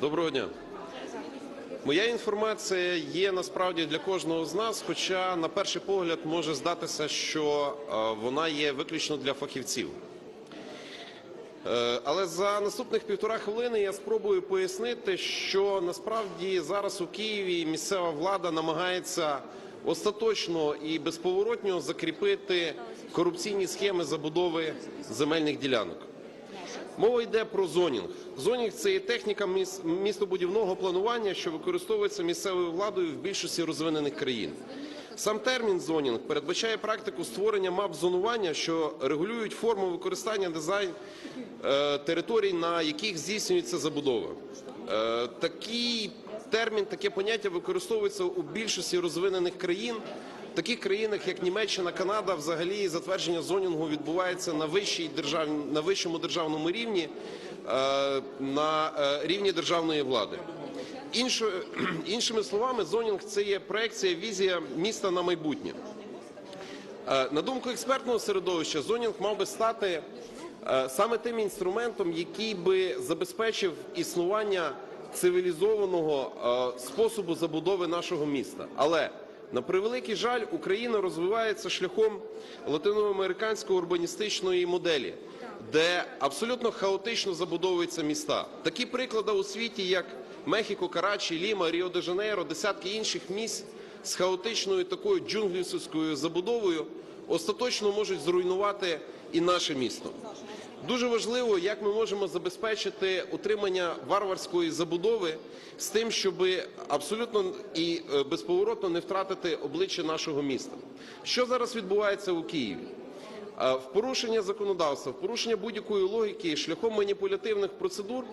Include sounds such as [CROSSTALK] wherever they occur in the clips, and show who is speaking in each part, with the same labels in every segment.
Speaker 1: Доброго дня. Моя інформація є насправді для кожного з нас, хоча на перший погляд може здатися, що е, вона є виключно для фахівців. Е, Але за наступних півтора хвилини я спробую пояснити, що насправді зараз у Києві місцева влада намагається остаточно і безповоротньо закріпити корупційні схеми забудови земельних ділянок. Мова йде про зонінг. Зонінг це є техніка містобудівного планування, що використовується місцевою владою в більшості розвинених країн. Сам термін зонінг передбачає практику створення мап зонування, що регулюють форму використання дизайн е, територій, на яких здійснюється забудова. Е, такий термін, таке поняття використовується у більшості розвинених країн. В таких країнах, як Німеччина, Канада, взагалі затвердження зонінгу відбувається на вищій держав... на вищому державному рівні, е, на е, рівні державної влади. Інше... [CLEARS THROAT] Іншими словами, зонінг це є проекція, візія міста на майбутнє. Е, На думку експертного середовища, зонінг мав би стати саме тим інструментом, який би забезпечив існування цивілізованого е, способу забудови нашого міста. Але на превеликий жаль, Україна розвивається шляхом латиноамериканської урбаністичної моделі, де абсолютно хаотично забудовуються міста. Такі приклади у світі, як Мехіко, Карачі, Ліма, Ріо-де-Жанейро, десятки інших місць з хаотичною такою джунглівською забудовою остаточно можуть зруйнувати і наше місто. Дуже важливо, як ми можемо забезпечити утримання варварської забудови з тим, щоб абсолютно і е, безповоротно не втратити обличчя нашого міста. Що зараз відбувається у Києві? Е, В порушення законодавства, в порушення будь-якої логіки шляхом маніпулятивних процедур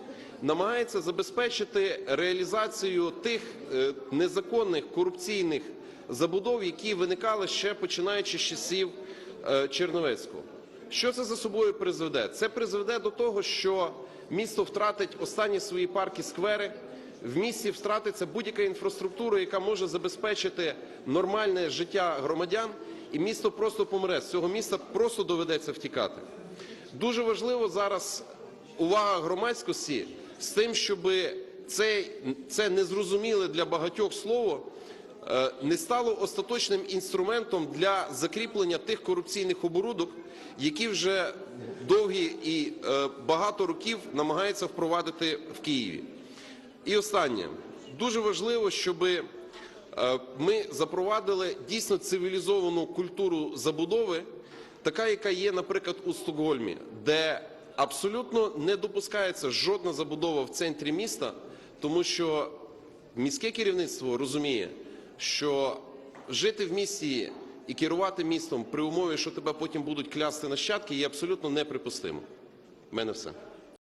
Speaker 1: намагається забезпечити реалізацію тих е, незаконних корупційних забудов, які виникали ще починаючи з часів Черновецького. Що це за собою призведе? Це призведе до того, що місто втратить останні свої парки, сквери. В місті втратиться будь-яка інфраструктура, яка може забезпечити нормальне життя громадян, і місто просто помре. З цього міста просто доведеться втікати. Дуже важливо зараз увага громадськості з тим, щоб цей, це незрозуміле для багатьох слово не стало остаточним інструментом для закріплення тих корупційних оборудок, які вже довгі і е, багато років намагаються впровадити в Києві. І останнє дуже важливо, щоб ми запровадили дійсно цивілізовану культуру забудови, така, яка є, наприклад, у Стокгольмі, де абсолютно не допускається жодна забудова в центрі міста, тому що міське керівництво розуміє, що жити в місті і керувати містом при умові, що тебе потім будуть клясти нащадки, є абсолютно неприпустимо. У мене все.